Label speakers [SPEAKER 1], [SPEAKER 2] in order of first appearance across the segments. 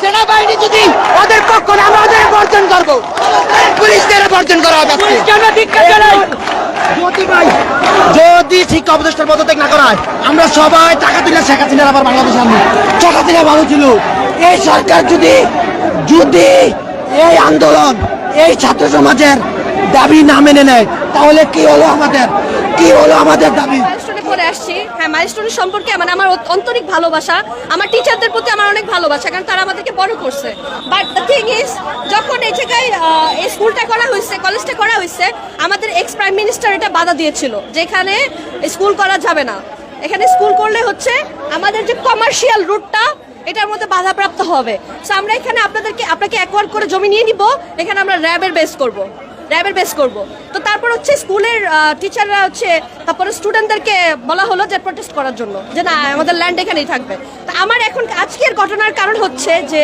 [SPEAKER 1] সেনাবাহিনী যদি ওদের পক্ষ না আমরা ওদের বর্জন করব। পুলিশদের বর্জন করা হবে যদি শিক্ষা উপদেষ্টার পদত্যাগ না করা হয় আমরা সবাই টাকা দিলে শেখ হাসিনার আবার বাংলাদেশে আনব শেখ হাসিনা ভালো ছিল। এই সরকার যদি যদি এই আন্দোলন এই ছাত্র সমাজের দাবি না মেনে নেয় তাহলে কি হলো আমাদের? কি হলো আমাদের দাবি?
[SPEAKER 2] হ্যাঁ সম্পর্কে মানে আমার ভালোবাসা। আমার প্রতি আমার অনেক ভালোবাসা, কারণ তারা আমাদেরকে বড় করছে। বাট যখন এই জায়গায় করা হয়েছে কলেজটা করা হয়েছে, আমাদের মিনিস্টার এটা বাধা দিয়েছিল, যেখানে স্কুল করা যাবে না। এখানে স্কুল করলে হচ্ছে আমাদের যে কমার্শিয়াল রুটটা এটার মধ্যে বাধাপ্রাপ্ত হবে। আমরা এখানে আপনাদেরকে, আপনাকে অ্যাকোয়ার করে জমি নিয়ে নিব। এখানে আমরা র্যাবের বেস করব। র্যাবের বেস করব। তো তারপর হচ্ছে স্কুলের টিচাররা হচ্ছে, তারপরে স্টুডেন্টদেরকে বলা হলো যে প্রোটেস্ট করার জন্য, যে না, আমাদের ল্যান্ড এখানেই থাকবে। তা আমার এখন আজকের ঘটনার কারণ হচ্ছে যে,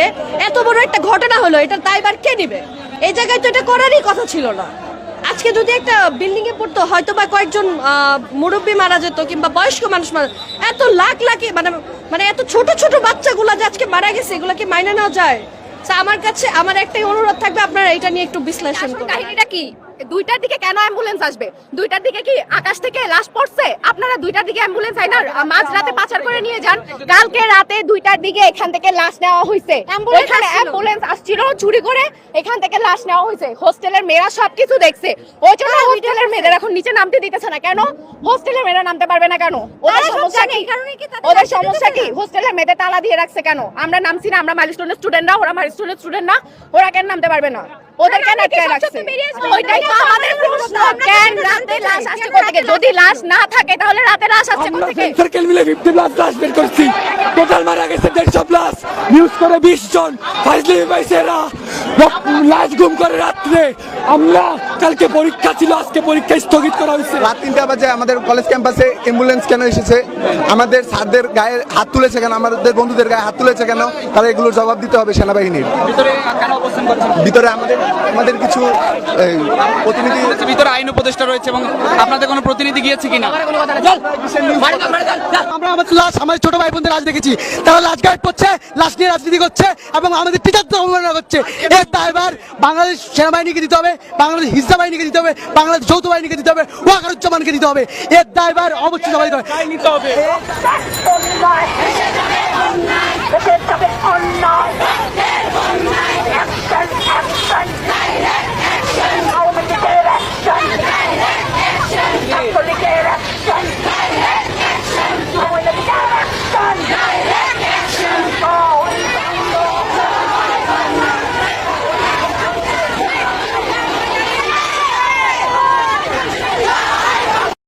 [SPEAKER 2] এত বড় একটা ঘটনা হলো, এটার দায়বার কে নিবে? এই জায়গায় তো এটা করারই কথা ছিল না। আজকে যদি একটা বিল্ডিং এ পড়তো, হয়তো বা কয়েকজন মুরব্বী মারা যেত, কিংবা বয়স্ক মানুষ মারা এত লাখ লাখে মানে মানে এত ছোট ছোট বাচ্চাগুলো যে আজকে মারা গেছে, এগুলো কি মাইনে নেওয়া যায়? আমার কাছে আমার একটাই অনুরোধ থাকবে আপনারা এটা নিয়ে একটু বিশ্লেষণ
[SPEAKER 3] কাহিনীটা কি? দুইটার দিকে কেন অ্যাম্বুলেন্স আসবে? দুইটার দিকে কি আকাশ থেকে লাশ পড়ছে? আপনারা দুইটার দিকে অ্যাম্বুলেন্স আইনা মাঝ রাতে পাচার করে নিয়ে যান। কালকে রাতে দুইটার দিকে এখান থেকে লাশ নেওয়া হয়েছে অ্যাম্বুলেন্স আসছিল। চুরি করে এখান থেকে লাশ নেওয়া হয়েছে হোস্টেলের মেয়েরা সবকিছু দেখছে। ওই জন্য হোস্টেলের মেয়েদের এখন নিচে নামতে দিতেছে না। কেন? হোস্টেলের মেয়েরা নামতে পারবে না কেন? ওদের সমস্যা কি? ওদের সমস্যা কি? হোস্টেলের মেয়েদের তালা দিয়ে রাখছে কেন? আমরা নামছি না আমরা মাইলস্টোনের স্টুডেন্ট না ওরা মাইলস্টোনের স্টুডেন্ট না ওরা কেন নামতে পারবে না? ওদের কেন আটকে রাখছে। ওইটাই তো আমাদের প্রশ্ন। কেন রাতে লাশ আসছে কোথা থেকে? যদি লাশ না থাকে তাহলে রাতে লাশ আসছে কোথা থেকে?
[SPEAKER 4] সার্কেল মিলে 50 লাশ লাশ বের করছি। টোটাল মারা গেছে দেড়শো প্লাস নিউজ করে বিশ জন। ফাইজলি পাইছে এরা। লাশ গুম করে রাত্রে। আমরা কালকে পরীক্ষা ছিল আজকে পরীক্ষা স্থগিত করা হয়েছে।
[SPEAKER 5] রাত তিনটা বাজে আমাদের কলেজ ক্যাম্পাসে অ্যাম্বুলেন্স কেন এসেছে? আমাদের স্যারদের গায়ে হাত তুলেছে কেন? আমাদের বন্ধুদের গায়ে হাত তুলেছে কেন? তারা এগুলোর জবাব দিতে হবে সেনাবাহিনীর। ভিতরে আমাদের আমাদের কিছু প্রতিনিধি
[SPEAKER 6] ভিতরে আইন উপদেষ্টা রয়েছে এবং আপনাদের কোনো প্রতিনিধি গিয়েছে কিনা?
[SPEAKER 1] আমরা আমাদের লাশ আমাদের ছোট ভাই বোনদের লাশ দেখেছি। তারা লাশ গাইড করছে লাশ নিয়ে রাজনীতি করছে এবং আমাদের টিচারদের অবমাননা করছে। এর দায়ভার বাংলাদেশ সেনাবাহিনীকে দিতে হবে বাংলাদেশ হিজা বাহিনীকে দিতে হবে বাংলাদেশ যৌথ বাহিনীকে দিতে হবে ওয়াকারুজ্জামানকে দিতে হবে। এর দায়বার অবশ্যই সবাই দিতে হবে।